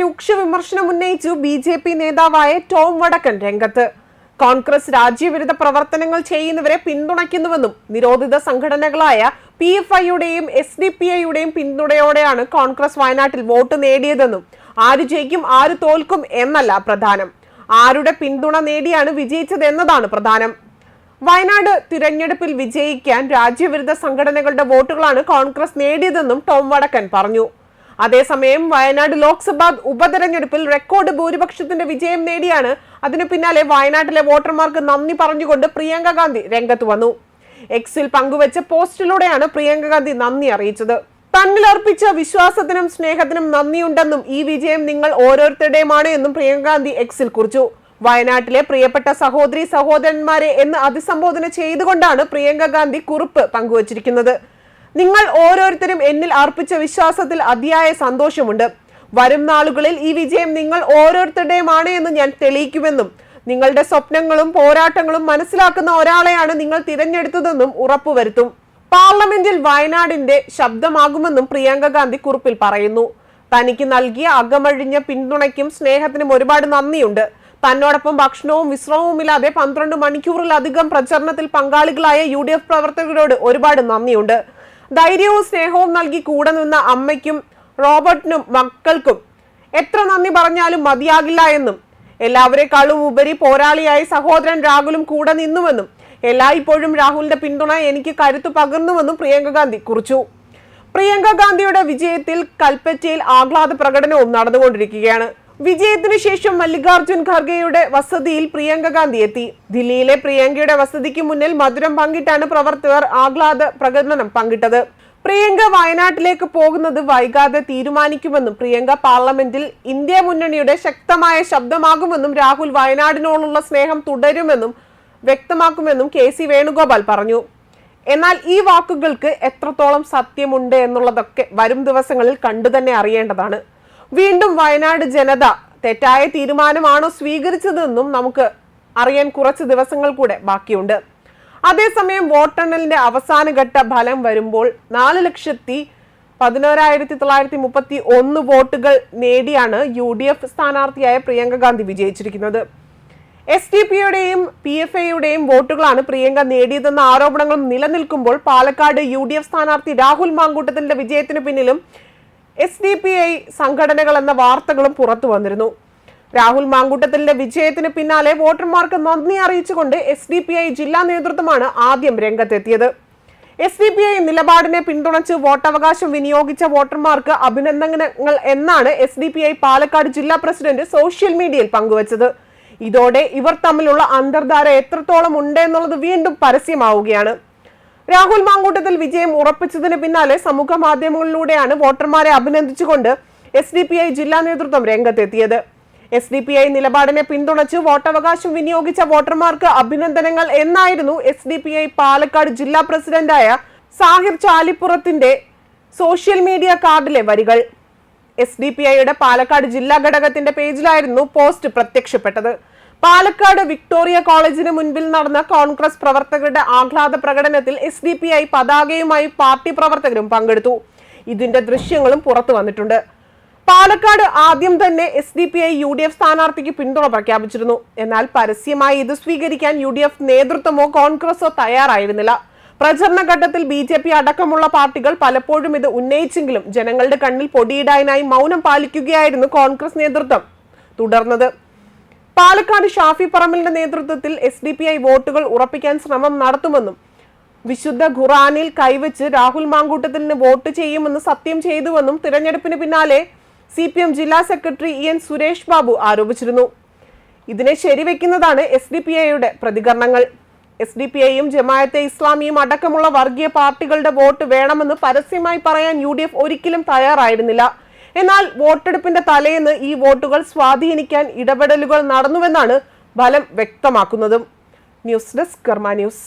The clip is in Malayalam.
രൂക്ഷ വിമർശനം ഉന്നയിച്ചു ബി ജെ പി നേതാവായ ടോം വടക്കൻ രംഗത്ത്. കോൺഗ്രസ് രാജ്യവിരുദ്ധ പ്രവർത്തനങ്ങൾ ചെയ്യുന്നവരെ പിന്തുണയ്ക്കുന്നുവെന്നും നിരോധിത സംഘടനകളായ പി എഫ് ഐയുടെയും എസ് ഡി പി ഐയുടെയും പിന്തുണയോടെയാണ് കോൺഗ്രസ് വയനാട്ടിൽ വോട്ട് നേടിയതെന്നും ആര് ജയിക്കും ആര് തോൽക്കും എന്നല്ല പ്രധാനം. ആരുടെ പിന്തുണ നേടിയാണ് വിജയിച്ചത് എന്നതാണ് പ്രധാനം. വയനാട് തിരഞ്ഞെടുപ്പിൽ വിജയിക്കാൻ രാജ്യവിരുദ്ധ സംഘടനകളുടെ വോട്ടുകളാണ് കോൺഗ്രസ് നേടിയതെന്നും ടോം വടക്കൻ പറഞ്ഞു. അതേസമയം വയനാട് ലോക്സഭാ ഉപതെരഞ്ഞെടുപ്പിൽ റെക്കോർഡ് ഭൂരിപക്ഷത്തിന്റെ വിജയം നേടിയാണ്. അതിനു പിന്നാലെ വയനാട്ടിലെ വോട്ടർമാർക്ക് നന്ദി പറഞ്ഞുകൊണ്ട് പ്രിയങ്ക ഗാന്ധി രംഗത്ത് വന്നു. എക്സിൽ പങ്കുവച്ച പോസ്റ്റിലൂടെയാണ് പ്രിയങ്ക ഗാന്ധി നന്ദി അറിയിച്ചത്. തന്നിൽ അർപ്പിച്ച വിശ്വാസത്തിനും സ്നേഹത്തിനും നന്ദിയുണ്ടെന്നും ഈ വിജയം നിങ്ങൾ ഓരോരുത്തരുടെയുമാണ് എന്നും പ്രിയങ്ക ഗാന്ധി എക്സിൽ കുറിച്ചു. വയനാട്ടിലെ പ്രിയപ്പെട്ട സഹോദരി സഹോദരന്മാരെ എന്ന് അഭിസംബോധന ചെയ്തുകൊണ്ടാണ് പ്രിയങ്ക ഗാന്ധി കുറിപ്പ് പങ്കുവച്ചിരിക്കുന്നത്. നിങ്ങൾ ഓരോരുത്തരും എന്നിൽ അർപ്പിച്ച വിശ്വാസത്തിൽ അതിയായ സന്തോഷമുണ്ട്. വരും നാളുകളിൽ ഈ വിജയം നിങ്ങൾ ഓരോരുത്തരുടെയുമാണ് എന്ന് ഞാൻ തെളിയിക്കുമെന്നും നിങ്ങളുടെ സ്വപ്നങ്ങളും പോരാട്ടങ്ങളും മനസ്സിലാക്കുന്ന ഒരാളെയാണ് നിങ്ങൾ തിരഞ്ഞെടുത്തതെന്നും ഉറപ്പുവരുത്തും. പാർലമെന്റിൽ വയനാടിന്റെ ശബ്ദമാകുമെന്നും പ്രിയങ്ക ഗാന്ധി കുറിപ്പിൽ പറയുന്നു. തനിക്ക് നൽകിയ അകമഴിഞ്ഞ പിന്തുണയ്ക്കും സ്നേഹത്തിനും ഒരുപാട് നന്ദിയുണ്ട്. തന്നോടൊപ്പം ഭക്ഷണവും വിശ്രമവുമില്ലാതെ പന്ത്രണ്ട് മണിക്കൂറിലധികം പ്രചരണത്തിൽ പങ്കാളികളായ യു ഡി എഫ് പ്രവർത്തകരോട് ഒരുപാട് നന്ദിയുണ്ട്. ധൈര്യവും സ്നേഹവും നൽകി കൂടെ നിന്ന അമ്മയ്ക്കും റോബർട്ടിനും മക്കൾക്കും എത്ര നന്ദി പറഞ്ഞാലും മതിയാകില്ല എന്നും എല്ലാവരെക്കാളും ഉപരി പോരാളിയായി സഹോദരൻ രാഹുലും കൂടെ നിന്നുവെന്നും എല്ലായ്പ്പോഴും രാഹുലിന്റെ പിന്തുണ എനിക്ക് കരുത്തു പകർന്നുവെന്നും പ്രിയങ്ക ഗാന്ധി കുറിച്ചു. പ്രിയങ്ക ഗാന്ധിയുടെ വിജയത്തിൽ കൽപ്പറ്റയിൽ ആഹ്ലാദ പ്രകടനവും നടന്നുകൊണ്ടിരിക്കുകയാണ്. വിജയത്തിനു ശേഷം മല്ലികാർജുൻ ഖർഗെയുടെ വസതിയിൽ പ്രിയങ്ക ഗാന്ധി എത്തി. ദില്ലിയിലെ പ്രിയങ്കയുടെ വസതിക്ക് മുന്നിൽ മധുരം പങ്കിട്ടാണ് പ്രവർത്തകർ ആഹ്ലാദ പ്രകടനം പങ്കിട്ടത്. പ്രിയങ്ക വയനാട്ടിലേക്ക് പോകുന്നത് വൈകാതെ തീരുമാനിക്കുമെന്നും പ്രിയങ്ക പാർലമെന്റിൽ ഇന്ത്യ മുന്നണിയുടെ ശക്തമായ ശബ്ദമാകുമെന്നും രാഹുൽ വയനാടിനോടുള്ള സ്നേഹം തുടരുമെന്നും വ്യക്തമാക്കുമെന്നും കെ സി വേണുഗോപാൽ പറഞ്ഞു. എന്നാൽ ഈ വാക്കുകൾക്ക് എത്രത്തോളം സത്യമുണ്ട് എന്നുള്ളതൊക്കെ വരും ദിവസങ്ങളിൽ കണ്ടുതന്നെ അറിയേണ്ടതാണ്. വീണ്ടും വയനാട് ജനത തെറ്റായ തീരുമാനമാണോ സ്വീകരിച്ചതെന്നും നമുക്ക് അറിയാൻ കുറച്ച് ദിവസങ്ങൾ കൂടെ ബാക്കിയുണ്ട്. അതേസമയം വോട്ടെണ്ണലിന്റെ അവസാനഘട്ട ഫലം വരുമ്പോൾ നാല് ലക്ഷത്തി പതിനോരായിരത്തി തൊള്ളായിരത്തി മുപ്പത്തി ഒന്ന് വോട്ടുകൾ നേടിയാണ് യു ഡി എഫ് സ്ഥാനാർത്ഥിയായ പ്രിയങ്ക ഗാന്ധി വിജയിച്ചിരിക്കുന്നത്. എസ് ഡി പിയുടെയും പി എഫ് എയുടെയും വോട്ടുകളാണ് പ്രിയങ്ക നേടിയതെന്ന ആരോപണങ്ങളും നിലനിൽക്കുമ്പോൾ പാലക്കാട് യു ഡി എഫ് സ്ഥാനാർത്ഥി രാഹുൽ മാങ്കൂട്ടത്തിന്റെ വിജയത്തിന് പിന്നിലും എസ് ഡി പി ഐ സംഘടനകൾ എന്ന വാർത്തകളും പുറത്തു വന്നിരുന്നു. രാഹുൽ മാങ്കൂട്ടത്തിന്റെ വിജയത്തിന് പിന്നാലെ വോട്ടർമാർക്ക് നന്ദി അറിയിച്ചുകൊണ്ട് എസ് ഡി പി ഐ ജില്ലാ നേതൃത്വമാണ് ആദ്യം രംഗത്തെത്തിയത്. എസ് ഡി പി ഐ നിലപാടിനെ പിന്തുണച്ച് വോട്ടവകാശം വിനിയോഗിച്ച വോട്ടർമാർക്ക് അഭിനന്ദനങ്ങൾ എന്നാണ് S D P I Palakkad ജില്ലാ പ്രസിഡന്റ് സോഷ്യൽ മീഡിയയിൽ പങ്കുവച്ചത്. ഇതോടെ ഇവർ തമ്മിലുള്ള അന്തർധാര എത്രത്തോളം ഉണ്ട് എന്നുള്ളത് വീണ്ടും പരസ്യമാവുകയാണ്. രാഹുൽ മാങ്കൂട്ടത്തിൽ വിജയം ഉറപ്പിച്ചതിന് പിന്നാലെ സമൂഹ മാധ്യമങ്ങളിലൂടെയാണ് വോട്ടർമാരെ അഭിനന്ദിച്ചുകൊണ്ട് എസ് ഡി പി ഐ ജില്ലാ നേതൃത്വം രംഗത്തെത്തിയത്. എസ് ഡി പി ഐ നിലപാടിനെ പിന്തുണച്ച് വോട്ടവകാശം വിനിയോഗിച്ച വോട്ടർമാർക്ക് അഭിനന്ദനങ്ങൾ എന്നായിരുന്നു S D P I Palakkad ജില്ലാ പ്രസിഡന്റായ സാഹിർ ചാലിപ്പുറത്തിന്റെ സോഷ്യൽ മീഡിയ കാർഡിലെ വരികൾ. എസ് ഡി പി ഐയുടെ പാലക്കാട് ജില്ലാ ഘടകത്തിന്റെ പേജിലായിരുന്നു പോസ്റ്റ് പ്രത്യക്ഷപ്പെട്ടത്. പാലക്കാട് വിക്ടോറിയ കോളേജിന് മുൻപിൽ നടന്ന കോൺഗ്രസ് പ്രവർത്തകരുടെ ആഹ്ലാദ പ്രകടനത്തിൽ എസ് ഡി പി ഐ പതാകയുമായി പാർട്ടി പ്രവർത്തകരും പങ്കെടുത്തു. ഇതിന്റെ ദൃശ്യങ്ങളും പുറത്തു വന്നിട്ടുണ്ട്. പാലക്കാട് ആദ്യം തന്നെ S D P I U D F സ്ഥാനാർത്ഥിക്ക് പിന്തുണ പ്രഖ്യാപിച്ചിരുന്നു. എന്നാൽ പരസ്യമായി ഇത് സ്വീകരിക്കാൻ യു ഡി എഫ് നേതൃത്വമോ കോൺഗ്രസോ തയ്യാറായിരുന്നില്ല. പ്രചരണ ഘട്ടത്തിൽ ബി ജെ പി അടക്കമുള്ള പാർട്ടികൾ പലപ്പോഴും ഇത് ഉന്നയിച്ചെങ്കിലും ജനങ്ങളുടെ കണ്ണിൽ പൊടിയിടാനായി മൗനം പാലിക്കുകയായിരുന്നു കോൺഗ്രസ് നേതൃത്വം. തുടർന്നത് പാലക്കാട് ഷാഫി പറമ്പലിന്റെ നേതൃത്വത്തിൽ എസ് ഡി പി ഐ വോട്ടുകൾ ഉറപ്പിക്കാൻ ശ്രമം നടത്തുമെന്നും വിശുദ്ധ ഖുറാനിൽ കൈവച്ച് രാഹുൽ മാങ്കൂട്ടത്തിന് വോട്ട് ചെയ്യുമെന്ന് സത്യം ചെയ്തുവെന്നും തിരഞ്ഞെടുപ്പിന് പിന്നാലെ സി പി എം ജില്ലാ secretary E N Suresh Babu ആരോപിച്ചിരുന്നു. ഇതിനെ ശരിവെക്കുന്നതാണ് എസ് ഡി പി ഐയുടെ പ്രതികരണങ്ങൾ. എസ് ഡി പി ഐയും ജമായത്തെ ഇസ്ലാമിയും അടക്കമുള്ള വർഗീയ പാർട്ടികളുടെ വോട്ട് വേണമെന്ന് പരസ്യമായി പറയാൻ യു ഒരിക്കലും തയ്യാറായിരുന്നില്ല. എന്നാൽ വോട്ടെടുപ്പിന്റെ തലേന്ന് ഈ വോട്ടുകൾ സ്വാധീനിക്കാൻ ഇടപെടലുകൾ നടന്നുവെന്നാണ് ഫലം വ്യക്തമാക്കുന്നതും. News desk Karma news.